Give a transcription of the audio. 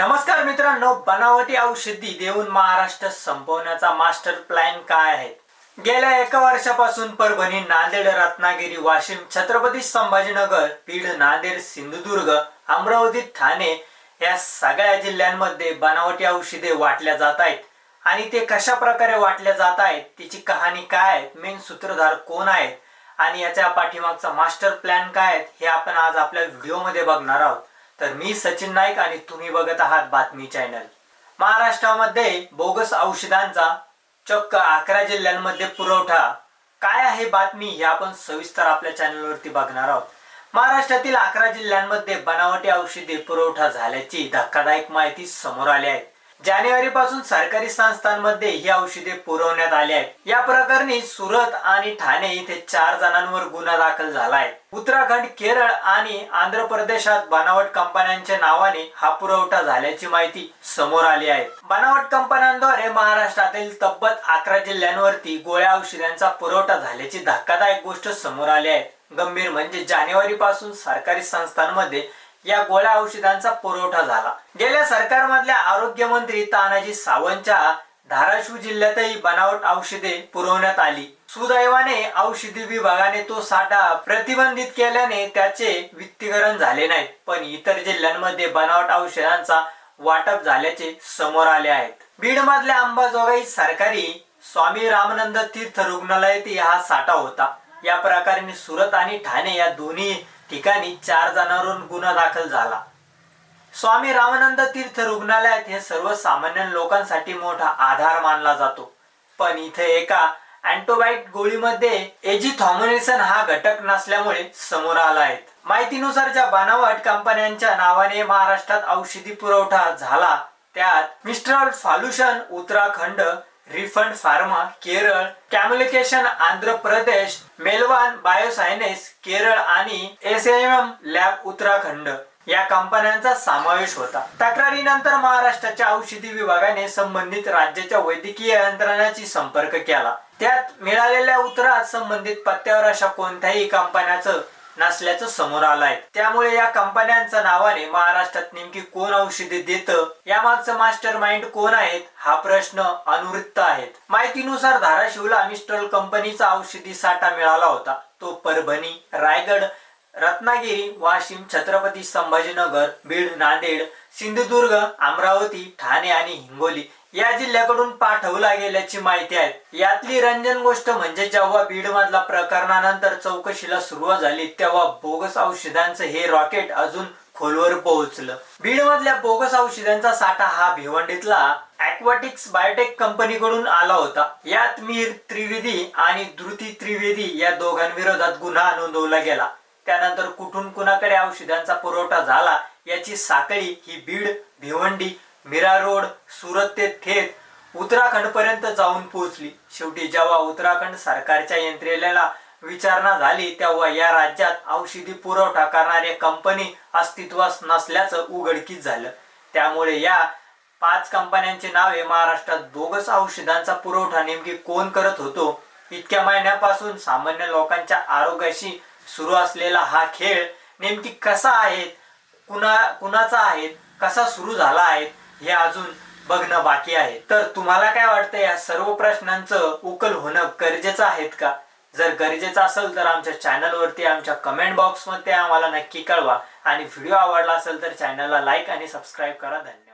नमस्कार मित्रांनो बनावटी औषधी देऊन महाराष्ट्र संपवण्याचा मास्टर प्लॅन काय आहे? गेल्या एका वर्षापासून परभणी नांदेड रत्नागिरी वाशिम छत्रपती संभाजीनगर बीड नांदेड सिंधुदुर्ग अमरावती ठाणे या सगळ्या जिल्ह्यांमध्ये बनावटी औषधे वाटल्या जात आहेत. आणि ते कशा प्रकारे वाटल्या जात आहेत तिची कहाणी काय आहे मेन सूत्रधार कोण आहेत आणि याच्या पाठीमागचा मास्टर प्लॅन काय आहे हे आपण आज आपल्या व्हिडिओमध्ये बघणार आहोत. तर मी सचिन नाईक आणि तुम्ही बघत आहात बातमी चॅनल. महाराष्ट्रामध्ये बोगस औषधांचा चक्क अकरा जिल्ह्यांमध्ये पुरवठा. काय आहे बातमी हे आपण सविस्तर आपल्या चॅनलवरती बघणार आहोत. महाराष्ट्रातील अकरा जिल्ह्यांमध्ये बनावटी औषधे पुरवठा झाल्याची धक्कादायक माहिती समोर आली आहे. जानेवारी पासून सरकारी संस्थांमध्ये ही औषधे पुरवण्यात आली आहेत. या प्रकरणी सुरत आणि ठाणे इथे चार जणांवर गुन्हा दाखल झाला आहे उत्तराखंड केरळ आणि आंध्र प्रदेशात बनावट कंपन्यांच्या नावाने हा पुरवठा झाल्याची माहिती समोर आली आहे. बनावट कंपन्यांद्वारे महाराष्ट्रातील तब्बत अकरा जिल्ह्यांवरती गोळ्या औषधांचा पुरवठा झाल्याची धक्कादायक गोष्ट समोर आली आहे. गंभीर म्हणजे जानेवारी पासून सरकारी संस्थांमध्ये या गोळ्या औषधांचा पुरवठा झाला. गेल्या सरकारमधल्या आरोग्य मंत्री तानाजी सावंतच्या धाराशिव जिल्ह्यातही बनावट औषधे पुरवण्यात आली. सुदैवाने औषधी विभागाने तो साठा प्रतिबंधित केल्याने त्याचे वित्तीकरण झाले नाही. पण इतर जिल्ह्यांमध्ये बनावट औषधांचा वाटप झाल्याचे समोर आले आहेत. बीड मधल्या अंबाजोगाई सरकारी स्वामी रामानंद तीर्थ रुग्णालयात हा साठा होता. या प्रकारे सुरत आणि ठाणे या दोन्ही ठिकाणी चार जणांवरून गुन्हा दाखल झाला. स्वामी रामानंद तीर्थ रुग्णालयात हे सर्वसामान्य लोकांसाठी मोठा आधार मानला जातो. पण इथे एका अँटोबाईट गोळीमध्ये एजिथॉमोनिसन हा घटक नसल्यामुळे समोर आला आहे. माहितीनुसार ज्या बनावट कंपन्यांच्या नावाने महाराष्ट्रात औषधी पुरवठा झाला त्यात mister फालुशन Uttarakhand refund pharma Kerala communication Andhra Pradesh मेलवान बायोसायनेस Kerala आणि एस एम लॅब उत्तराखंड या कंपन्यांचा समावेश होता. तक्रारीनंतर महाराष्ट्राच्या औषधी विभागाने संबंधित राज्याच्या वैद्यकीय यंत्रणाची संपर्क केला. त्यात मिळालेल्या उत्तरात संबंधित पत्त्यावर अशा कोणत्याही कंपन्याचं नसल्याचं समोर आलंय. त्यामुळे या कंपन्यांच्या नावाने महाराष्ट्रात नेमकी कोण औषधे देत? यामागचं मास्टर माइंड कोण आहेत? हा प्रश्न अनुवृत्त आहेत. माहितीनुसार धाराशिवला मिस्टल कंपनीचा औषधी साठा मिळाला होता. तो परभणी रायगड रत्नागिरी वाशिम छत्रपती संभाजीनगर बीड नांदेड सिंधुदुर्ग अमरावती ठाणे आणि हिंगोली या जिल्ह्याकडून पाठवला गेल्याची माहिती आहे. यातली रंजन गोष्ट म्हणजे जेव्हा बीड मधला प्रकरणानंतर चौकशीला सुरुवात झाली तेव्हा बोगस औषधांचं हे रॉकेट अजून खोलवर पोहोचलं. बीड मधल्या बोगस औषधांचा साठा हा भिवंडीतला अॅक्वाटिक्स बायोटेक कंपनीकडून आला होता. यात मीर त्रिवेदी आणि द्रुती त्रिवेदी या दोघांविरोधात गुन्हा नोंदवला गेला. त्यानंतर कुठून कुणाकडे औषधांचा पुरवठा झाला याची साखळी ही बीड भिवंडी मीरा रोड सुरत ते थेट उत्तराखंड पर्यंत जाऊन पोहोचली. शेवटी जेव्हा उत्तराखंड सरकारच्या यंत्रणेला विचारणा झाली तेव्हा या राज्यात औषधी पुरवठा करणारी कंपनी अस्तित्वात नसल्याचं उघडकीस झालं. त्यामुळे या पाच कंपन्यांची नावे महाराष्ट्रात बोगस औषधांचा पुरवठा नेमकी कोण करत होतो? इतक्या महिन्यापासून सामान्य लोकांच्या आरोग्याशी सुरू असलेला हा खेळ नेमकी कसा आहे? कुणा कुणाचा आहे? कसा सुरू झाला आहे? हे अजून बघणं बाकी आहे. तर तुम्हाला काय वाटतं या सर्व प्रश्नांचं उकल होणं गरजेचं आहेत का? जर गरजेचं असेल तर आमच्या चॅनलवरती आमच्या कमेंट बॉक्समध्ये आम्हाला नक्की कळवा. आणि व्हिडिओ आवडला असेल तर चॅनलला लाईक आणि सबस्क्राईब करा. धन्यवाद.